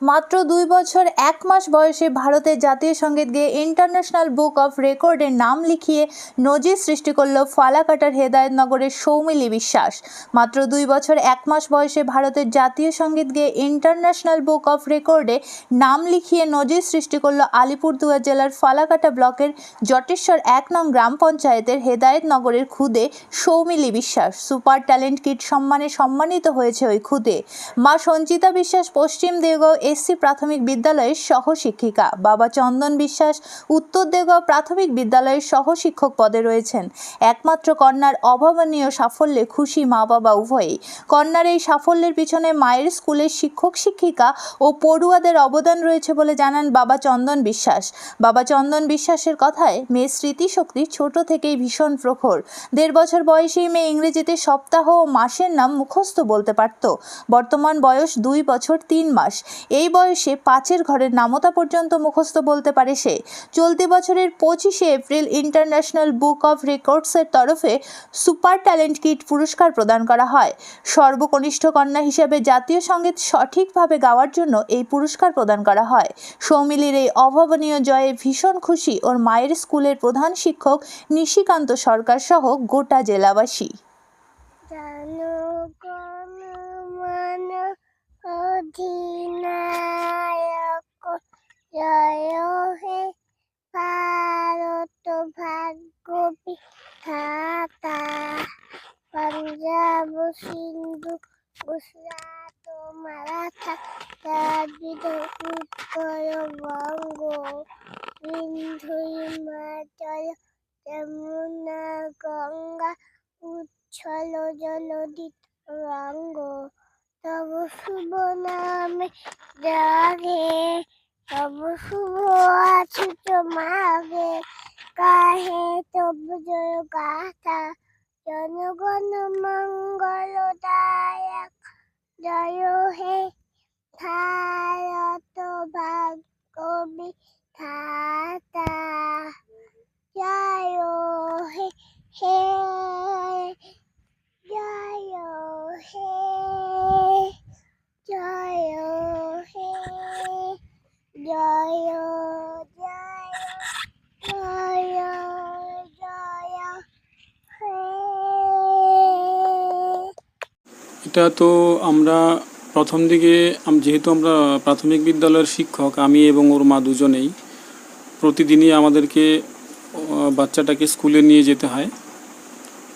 মাত্র দুই বছর, এক মাস বয়সে ভারতের জাতীয় সংগীত গেয়ে ইন্টারন্যাশনাল বুক অফ রেকর্ডে নাম লিখিয়ে নজির সৃষ্টি করল ফালাকাটার হেদায়তনগরের সৌমিলি বিশ্বাস। মাত্র দুই বছর, এক মাস বয়সে ভারতের জাতীয় সংগীত গেয়ে ইন্টারন্যাশনাল বুক অফ রেকর্ডে নাম লিখিয়ে নজির সৃষ্টি করল আলিপুরদুয়ার জেলার ফালাকাটা ব্লকের জটেশ্বর এক নং গ্রাম পঞ্চায়েতের হেদায়তনগরের খুদে সৌমিলি বিশ্বাস। সুপার ট্যালেন্ট কিট সম্মানে সম্মানিত হয়েছে ওই খুদে। মা সঞ্চিতা বিশ্বাস পশ্চিম দেওগাঁও এসসি প্রাথমিক বিদ্যালয়ের সহ শিক্ষিকা বাবা চন্দন বিশ্বাস, উত্তর দেওগাঁও প্রাথমিক বিদ্যালয়ের সহ শিক্ষক পদে রয়েছেন। একমাত্র কন্যার অভাবনীয় সাফল্যে খুশি মা বাবা উভয়ই। কন্যার এই সাফল্যের পিছনে মায়ের স্কুলের শিক্ষক, শিক্ষিকা ও পড়ুয়াদের অবদান রয়েছে বলে জানান বাবা চন্দন বিশ্বাস। বাবা চন্দন বিশ্বাসের কথায় মেয়ের স্মৃতিশক্তি ছোট থেকেই ভীষণ প্রখর। দেড় বছর বয়সেই মেয়ে ইংরেজিতে সপ্তাহ ও মাসের নাম মুখস্থ বলতে পারত। বর্তমান বয়স দুই বছর তিন মাস। এই বয়সে পাঁচের ঘরের নামতা পর্যন্ত মুখস্থ বলতে পারে সে। চলতি বছরের পঁচিশে এপ্রিল ইন্টারন্যাশনাল বুক অফ রেকর্ডসের তরফে সুপার ট্যালেন্ট কিট পুরস্কার প্রদান করা হয়। সর্বকনিষ্ঠ কন্যা হিসেবে জাতীয় সংগীত সঠিকভাবে গাওয়ার জন্য এই পুরস্কার প্রদান করা হয়। সৌমিলির এই অভাবনীয় জয়ে ভীষণ খুশি ওর মায়ের স্কুলের প্রধান শিক্ষক নিশিকান্ত সরকার সহ গোটা জেলাবাসী। জনগণ মন অধিনায়ক জয় হে ভারত বিধাতা পাঞ্জাব, সিন্ধু, গুজরাট, মারাঠা, দ্রাবিড়, উত্তর বঙ্গ, সিন্ধু, হিমাচল, যমুনা, গঙ্গা, উচ্ছল জলদিত রঙ্গ। তব শুভ নামে জাগে, তব শুভ আছুত মাগে। জনগণ মঙ্গল দায়ক জয় হে ভারত ভাগ্য বিধাতা জয় হে হে জয় হে জয় হে জয় জয় জয় জয় হে এটা তো আমরা প্রথম দিকে যেহেতু আমরা প্রাথমিক বিদ্যালয়ের শিক্ষক, আমি এবং ওর মা দুজনেই প্রতিদিনই আমাদেরকে বাচ্চাটাকে স্কুলে নিয়ে যেতে হয়।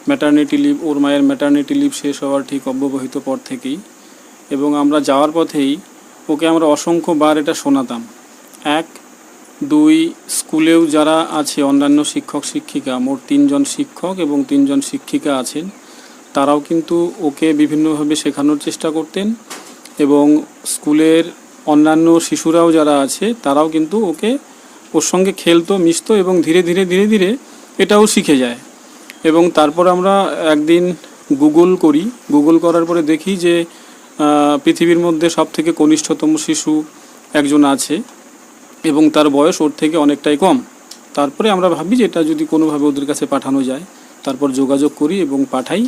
ম্যাটার্নিটি লিভ ওর মায়ের ম্যাটার্নিটি লিভ শেষ হওয়ার ঠিক অব্যবহিত পর থেকেই। এবং আমরা যাওয়ার পথেই ওকে আমরা অসংখ্যবার এটা শোনাতাম। এক, দুই, স্কুলেও যারা আছে অন্যান্য শিক্ষক শিক্ষিকা মোট তিনজন শিক্ষক এবং তিনজন শিক্ষিকা আছেন। তারাও কিন্তু ওকে বিভিন্নভাবে শেখানোর চেষ্টা করতেন এবং স্কুলের অন্যান্য শিশুরাও যারা আছে, তারাও কিন্তু ওকে ওর সঙ্গে খেলতো, মিশতো এবং ধীরে ধীরে ধীরে ধীরে এটাও শিখে যায়। এবং তারপর আমরা একদিন গুগল করি। গুগল করার পরে দেখি যে পৃথিবীর মধ্যে সব থেকে কনিষ্ঠতম শিশু একজন আছে এবং তার বয়স ওর থেকে অনেকটাই কম। তারপরে আমরা ভাবি যে এটা যদি কোনোভাবে ওদের কাছে পাঠানো যায়, তারপর যোগাযোগ করি এবং পাঠাই।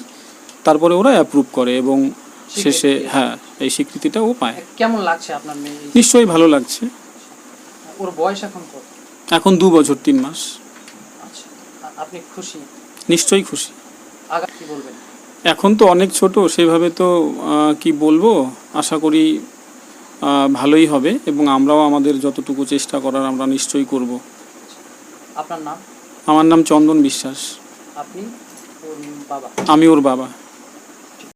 তারপরে ওরা অ্যাপ্রুভ করে এবং শেষে হ্যাঁ এই স্বীকৃতিটা ও পায়। কেমন লাগছে আপনার মেয়ে? নিশ্চয়ই ভালো লাগছে। ওর বয়স এখন কত? এখন দু বছর তিন মাস। আচ্ছা আপনি খুশি? নিশ্চয়ই খুশি। আগা কি বলবেন? এখন তো অনেক ছোট সেভাবে তো কি বলব? আশা করি ভালোই হবে এবং আমরাও আমাদের যতটুকু চেষ্টা করার আমরা নিশ্চয়ই করব। আপনার নাম? আমার নাম চন্দন বিশ্বাস। আপনি? ওর বাবা? আমি ওর বাবা।